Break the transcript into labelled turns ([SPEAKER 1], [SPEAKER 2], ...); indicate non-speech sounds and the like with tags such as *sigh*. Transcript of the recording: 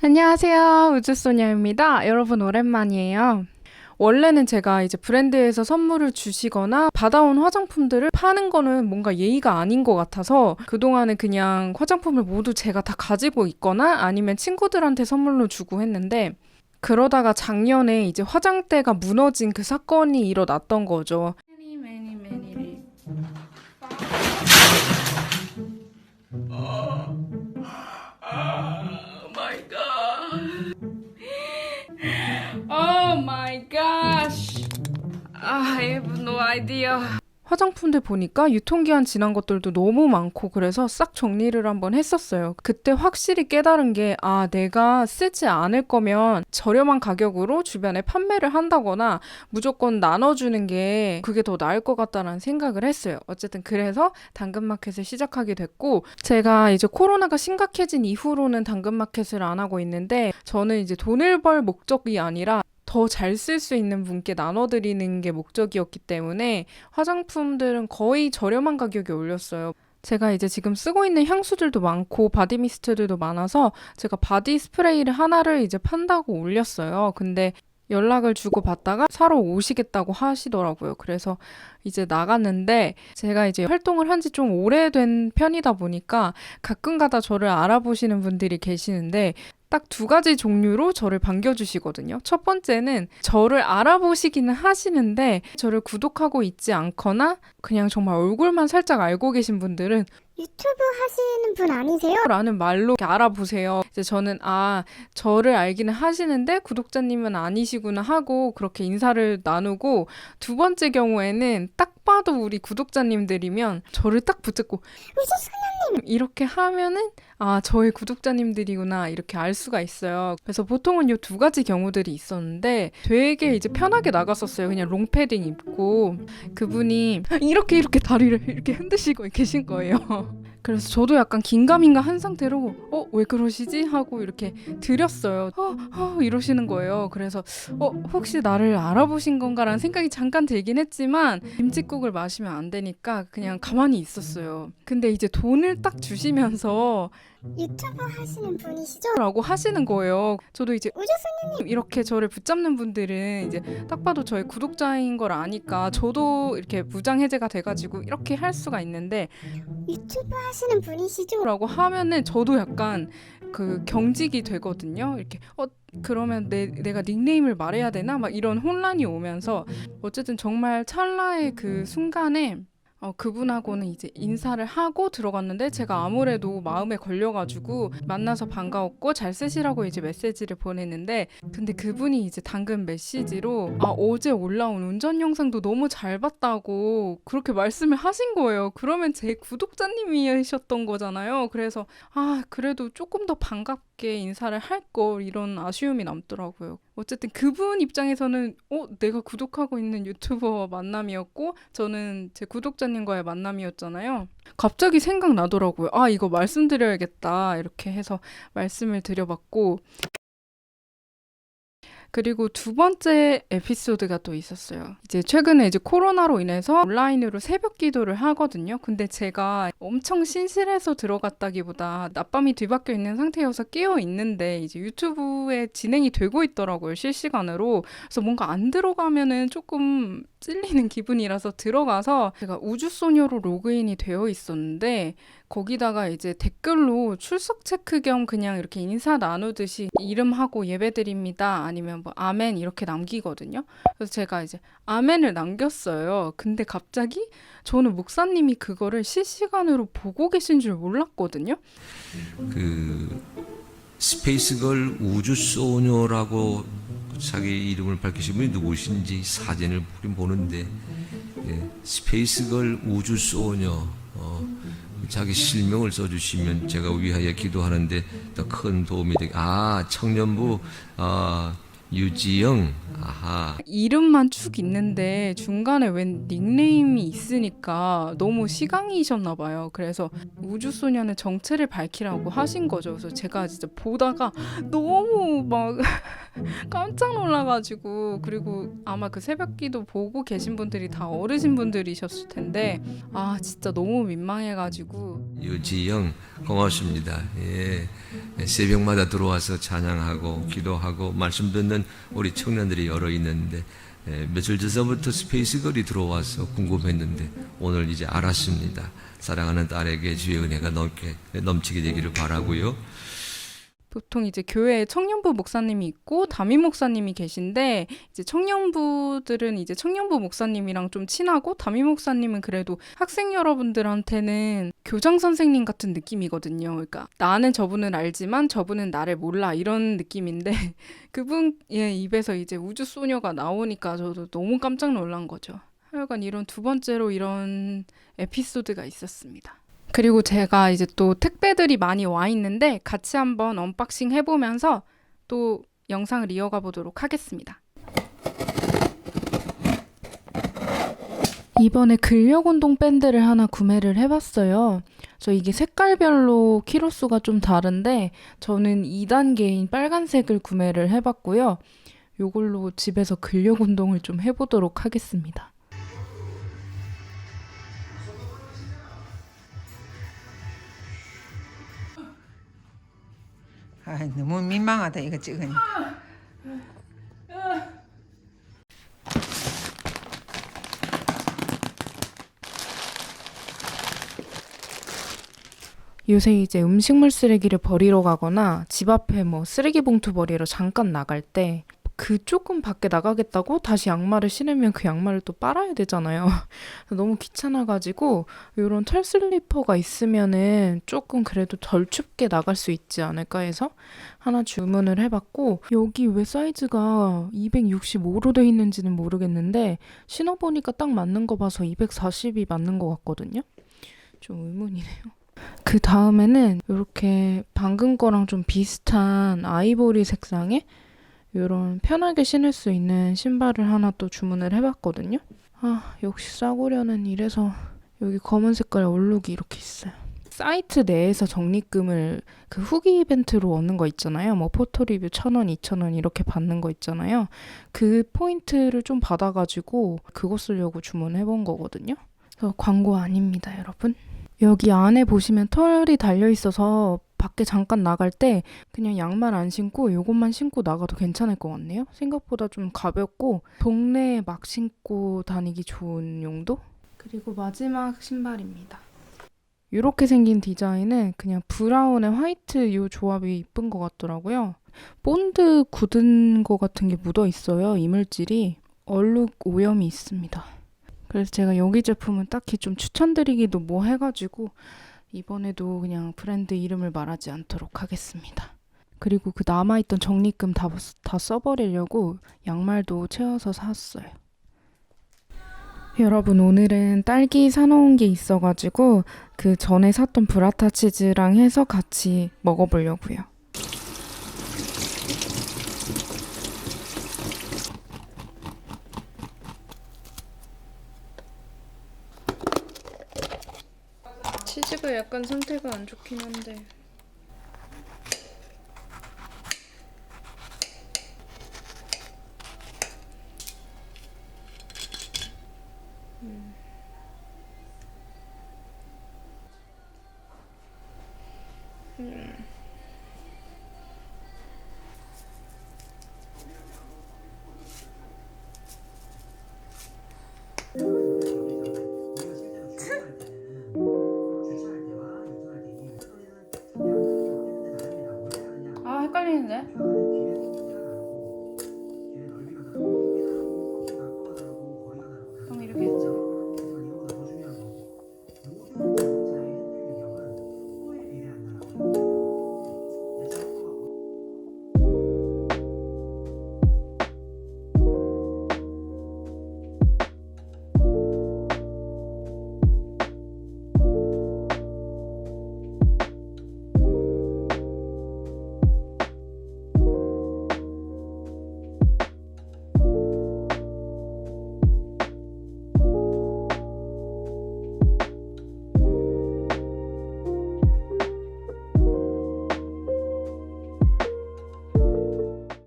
[SPEAKER 1] 안녕하세요. 우주소녀입니다. 여러분 오랜만이에요. 원래는 제가 이제 브랜드에서 선물을 주시거나 받아온 화장품들을 파는 거는 뭔가 예의가 아닌 것 같아서 그동안은 그냥 화장품을 모두 제가 다 가지고 있거나 아니면 친구들한테 선물로 주고 했는데 그러다가 작년에 이제 화장대가 무너진 그 사건이 일어났던 거죠. Oh my gosh. I have no idea. 화장품들 보니까 유통기한 지난 것들도 너무 많고 그래서 싹 정리를 한번 했었어요. 그때 확실히 깨달은 게 아, 내가 쓰지 않을 거면 저렴한 가격으로 주변에 판매를 한다거나 무조건 나눠주는 게 그게 더 나을 것 같다라는 생각을 했어요. 어쨌든 그래서 당근마켓을 시작하게 됐고 제가 이제 코로나가 심각해진 이후로는 당근마켓을 안 하고 있는데 저는 이제 돈을 벌 목적이 아니라 더 잘 쓸 수 있는 분께 나눠드리는 게 목적이었기 때문에 화장품들은 거의 저렴한 가격에 올렸어요. 제가 이제 지금 쓰고 있는 향수들도 많고 바디 미스트들도 많아서 제가 바디 스프레이를 하나를 이제 판다고 올렸어요. 근데 연락을 주고 받다가 사러 오시겠다고 하시더라고요. 그래서 이제 나갔는데 제가 이제 활동을 한 지 좀 오래된 편이다 보니까 가끔가다 저를 알아보시는 분들이 계시는데 딱 두 가지 종류로 저를 반겨주시거든요. 첫 번째는 저를 알아보시기는 하시는데 저를 구독하고 있지 않거나 그냥 정말 얼굴만 살짝 알고 계신 분들은
[SPEAKER 2] 유튜브 하시는 분 아니세요?
[SPEAKER 1] 라는 말로 알아보세요. 이제 저는 아 저를 알기는 하시는데 구독자님은 아니시구나 하고 그렇게 인사를 나누고 두 번째 경우에는 딱 봐도 우리 구독자님들이면 저를 딱 붙잡고
[SPEAKER 2] 우주소녀님
[SPEAKER 1] 이렇게 하면은 아 저의 구독자님들이구나 이렇게 알 수가 있어요. 그래서 보통은 요 두 가지 경우들이 있었는데 되게 이제 편하게 나갔었어요. 그냥 롱패딩 입고 그분이 이렇게 이렇게 다리를 이렇게 흔드시고 계신 거예요. 그래서 저도 약간 긴가민가 한 상태로 어 왜 그러시지 하고 이렇게 드렸어요. 어, 어 이러시는 거예요. 그래서 어 혹시 나를 알아보신 건가라는 생각이 잠깐 들긴 했지만 김치국을 마시면 안 되니까 그냥 가만히 있었어요. 근데 이제 돈을 딱 주시면서
[SPEAKER 2] 유튜브 하시는 분이시죠?
[SPEAKER 1] 라고 하시는 거예요. 저도 이제
[SPEAKER 2] 우주소녀님
[SPEAKER 1] 이렇게 저를 붙잡는 분들은 이제 딱 봐도 저의 구독자인 걸 아니까 저도 이렇게 무장 해제가 돼가지고 이렇게 할 수가 있는데
[SPEAKER 2] 유튜브 하시는 분이시죠?
[SPEAKER 1] 라고 하면은 저도 약간 그 경직이 되거든요. 이렇게 어 그러면 내 내가 닉네임을 말해야 되나 막 이런 혼란이 오면서 어쨌든 정말 찰나의 그 순간에 어, 그분하고는 이제 인사를 하고 들어갔는데 제가 아무래도 마음에 걸려가지고 만나서 반가웠고 잘 쓰시라고 이제 메시지를 보냈는데 근데 그분이 이제 당근 메시지로 아 어제 올라온 운전 영상도 너무 잘 봤다고 그렇게 말씀을 하신 거예요. 그러면 제 구독자님이셨던 거잖아요. 그래서 아 그래도 조금 더 반갑 게 인사를 할 걸 이런 아쉬움이 남더라고요. 어쨌든 그분 입장에서는 어 내가 구독하고 있는 유튜버 만남이었고 저는 제 구독자님과의 만남이었잖아요. 갑자기 생각나더라고요. 아 이거 말씀드려야겠다 이렇게 해서 말씀을 드려봤고 그리고 두 번째 에피소드가 또 있었어요. 이제 최근에 이제 코로나로 인해서 온라인으로 새벽 기도를 하거든요. 근데 제가 엄청 신실해서 들어갔다기보다 낮밤이 뒤바뀌어 있는 상태여서 깨어 있는데 이제 유튜브에 진행이 되고 있더라고요. 실시간으로. 그래서 뭔가 안 들어가면은 조금 찔리는 기분이라서 들어가서 제가 우주소녀로 로그인이 되어 있었는데 거기다가 이제 댓글로 출석 체크 겸 그냥 이렇게 인사 나누듯이 이름하고 예배드립니다. 아니면 뭐 아멘 이렇게 남기거든요. 그래서 제가 이제 아멘을 남겼어요. 근데 갑자기 저는 목사님이 그거를 실시간으로 보고 계신 줄 몰랐거든요.
[SPEAKER 3] 그 스페이스걸 우주 소녀라고 자기 이름을 밝히신 분이 누구신지 사진을 보는데 예, 스페이스걸 우주 소녀 어, 자기 실명을 써주시면 제가 위하여 기도하는데 더 큰 도움이 되게 아 청년부 아 유지영 아하
[SPEAKER 1] 이름만 축 있는데 중간에 웬 닉네임이 있으니까 너무 시강이셨나 봐요. 그래서 우주소녀는 정체를 밝히라고 하신 거죠. 그래서 제가 진짜 보다가 너무 막 깜짝 놀라가지고 그리고 아마 그 새벽기도 보고 계신 분들이 다 어르신 분들이셨을 텐데 아 진짜 너무 민망해가지고
[SPEAKER 3] 유지영 고맙습니다. 예. 새벽마다 들어와서 찬양하고 기도하고 말씀 듣는 우리 청년들이 여러 있는데 예, 며칠 전부터 스페이스 걸이 들어와서 궁금했는데 오늘 이제 알았습니다. 사랑하는 딸에게 주의 은혜가 넘게 넘치게 되기를 바라고요.
[SPEAKER 1] 보통 이제 교회에 청년부 목사님이 있고 담임 목사님이 계신데 이제 청년부들은 이제 청년부 목사님이랑 좀 친하고 담임 목사님은 그래도 학생 여러분들한테는 교장 선생님 같은 느낌이거든요. 그러니까 나는 저분을 알지만 저분은 나를 몰라 이런 느낌인데 *laughs* 그분의 입에서 이제 우주 소녀가 나오니까 저도 너무 깜짝 놀란 거죠. 하여간 이런 두 번째로 이런 에피소드가 있었습니다. 그리고 제가 이제 또 택배들이 많이 와 있는데 같이 한번 언박싱 해보면서 또 영상을 이어가 보도록 하겠습니다. 이번에 근력운동 밴드를 하나 구매를 해봤어요. 저 이게 색깔별로 키로수가 좀 다른데 저는 2단계인 빨간색을 구매를 해봤고요. 요걸로 집에서 근력 운동을 좀 해보도록 하겠습니다.
[SPEAKER 4] 아, 너무 민망하다 이거 찍으니.
[SPEAKER 1] 요새 이제 음식물 쓰레기를 버리러 가거나 집 앞에 뭐 쓰레기 봉투 버리러 잠깐 나갈 때 그 조금 밖에 나가겠다고 다시 양말을 신으면 그 양말을 또 빨아야 되잖아요. *laughs* 너무 귀찮아가지고 이런 털 슬리퍼가 있으면은 조금 그래도 덜 춥게 나갈 수 있지 않을까 해서 하나 주문을 해봤고 여기 왜 사이즈가 265로 돼 있는지는 모르겠는데 신어보니까 딱 맞는 거 봐서 240이 맞는 것 같거든요. 좀 의문이네요. 그 다음에는 이렇게 방금 거랑 좀 비슷한 아이보리 색상의 이런 편하게 신을 수 있는 신발을 하나 또 주문을 해봤거든요. 아 역시 싸구려는 이래서 여기 검은 색깔 얼룩이 이렇게 있어요. 사이트 내에서 적립금을 그 후기 이벤트로 얻는 거 있잖아요. 뭐 포토 리뷰 1,000원, 2,000원 이렇게 받는 거 있잖아요. 그 포인트를 좀 받아가지고 그거 쓰려고 주문해 본 거거든요. 그래서 광고 아닙니다, 여러분. 여기 안에 보시면 털이 달려 있어서 밖에 잠깐 나갈 때 그냥 양말 안 신고 이것만 신고 나가도 괜찮을 것 같네요. 생각보다 좀 가볍고 동네에 막 신고 다니기 좋은 용도? 그리고 마지막 신발입니다. 이렇게 생긴 디자인은 그냥 브라운에 화이트 이 조합이 이쁜 것 같더라고요. 본드 굳은 거 같은 게 묻어 있어요. 이물질이 얼룩 오염이 있습니다. 그래서 제가 여기 제품은 딱히 좀 추천드리기도 뭐 해가지고 이번에도 그냥 브랜드 이름을 말하지 않도록 하겠습니다. 그리고 그 남아있던 적립금 다, 다 써버리려고 양말도 채워서 샀어요. 여러분 오늘은 딸기 사놓은 게 있어가지고 그 전에 샀던 브라타 치즈랑 해서 같이 먹어보려고요. 치즈가 약간 상태가 안 좋긴 한데. 아 헷갈